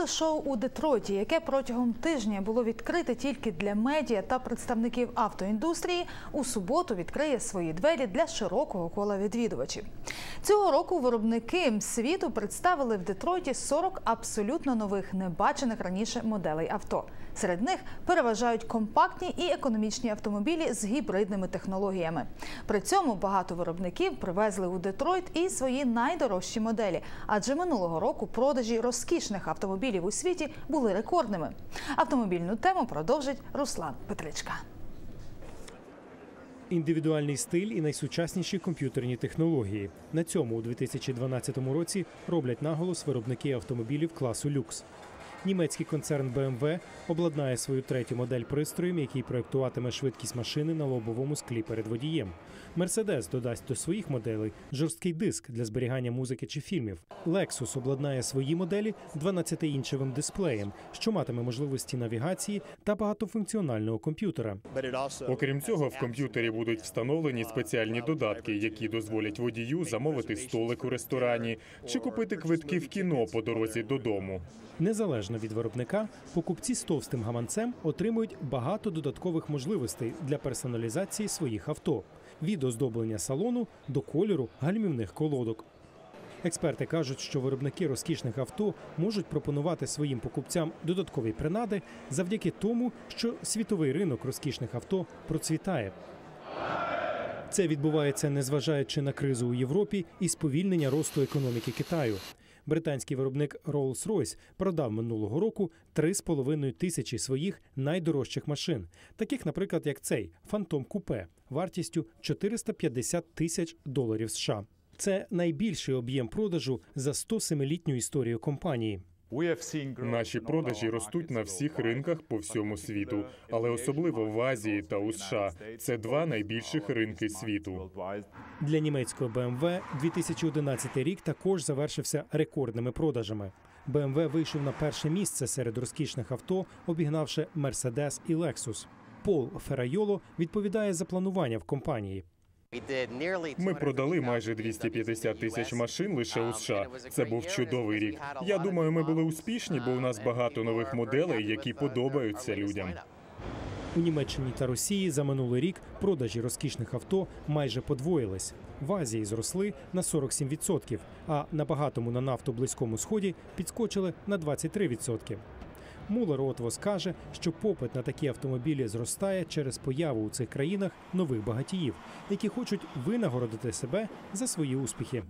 Автошоу у Детройті, яке протягом тижня було відкрите тільки для медіа та представників автоіндустрії, у суботу відкриє свої двері для широкого кола відвідувачів. Цього року виробники світу представили в Детройті 40 абсолютно нових небачених раніше моделей авто. Серед них переважають компактні і економічні автомобілі з гібридними технологіями. При цьому багато виробників привезли у Детройт і свої найдорожчі моделі, адже минулого року продажі розкішних автомобілів у світі були рекордними. Автомобільну тему продовжить Руслан Петричка. Індивідуальний стиль і найсучасніші комп'ютерні технології. На цьому у 2012 році роблять наголос виробники автомобілів класу люкс. Німецький концерн BMW обладнає свою третю модель пристроєм, який проєктуватиме швидкість машини на лобовому склі перед водієм. Mercedes додасть до своїх моделей жорсткий диск для зберігання музики чи фільмів. Lexus обладнає свої моделі 12-інчевим дисплеєм, що матиме можливості навігації та багатофункціонального комп'ютера. Окрім цього, в комп'ютері будуть встановлені спеціальні додатки, які дозволять водію замовити столик у ресторані чи купити квитки в кіно по дорозі додому. Незалежно від виробника, покупці з товстим гаманцем отримують багато додаткових можливостей для персоналізації своїх авто від оздоблення салону до кольору гальмівних колодок. Експерти кажуть, що виробники розкішних авто можуть пропонувати своїм покупцям додаткові принади завдяки тому, що світовий ринок розкішних авто процвітає. Це відбувається незважаючи на кризу у Європі і сповільнення росту економіки Китаю. Британський виробник Rolls-Royce продав минулого року 3,5 тисячі своїх найдорожчих машин, таких, наприклад, як цей Фантом Купе, вартістю 450 тисяч доларів США. Це найбільший об'єм продажу за 107-літню історію компанії. Наші продажі ростуть на всіх ринках по всьому світу, але особливо в Азії та у США. Це два найбільших ринки світу. Для німецького BMW 2011 рік також завершився рекордними продажами. BMW вийшов на перше місце серед розкішних авто, обігнавши Mercedes і Lexus. Пол Ферайоло відповідає за планування в компанії. Ми продали майже 250 тисяч машин лише у США. Це був чудовий рік. Я думаю, ми були успішні, бо у нас багато нових моделей, які подобаються людям. У Німеччині та Росії за минулий рік продажі розкішних авто майже подвоїлись. В Азії зросли на 47%, а на багатому на нафту близькому сході підскочили на 23%. Мулер Отвос каже, що попит на такі автомобілі зростає через появу у цих країнах нових багатіїв, які хочуть винагородити себе за свої успіхи.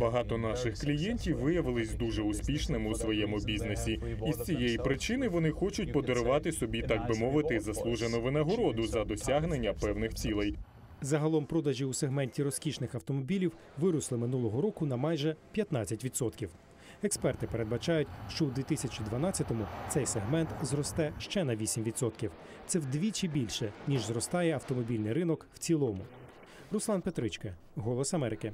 Багато наших клієнтів виявились дуже успішними у своєму бізнесі, і з цієї причини вони хочуть подарувати собі, так би мовити, заслужену винагороду за досягнення певних цілей. Загалом продажі у сегменті розкішних автомобілів виросли минулого року на майже 15%. Експерти передбачають, що у 2012-му цей сегмент зросте ще на 8%. Це вдвічі більше ніж зростає автомобільний ринок в цілому. Руслан Петричка, Голос Америки.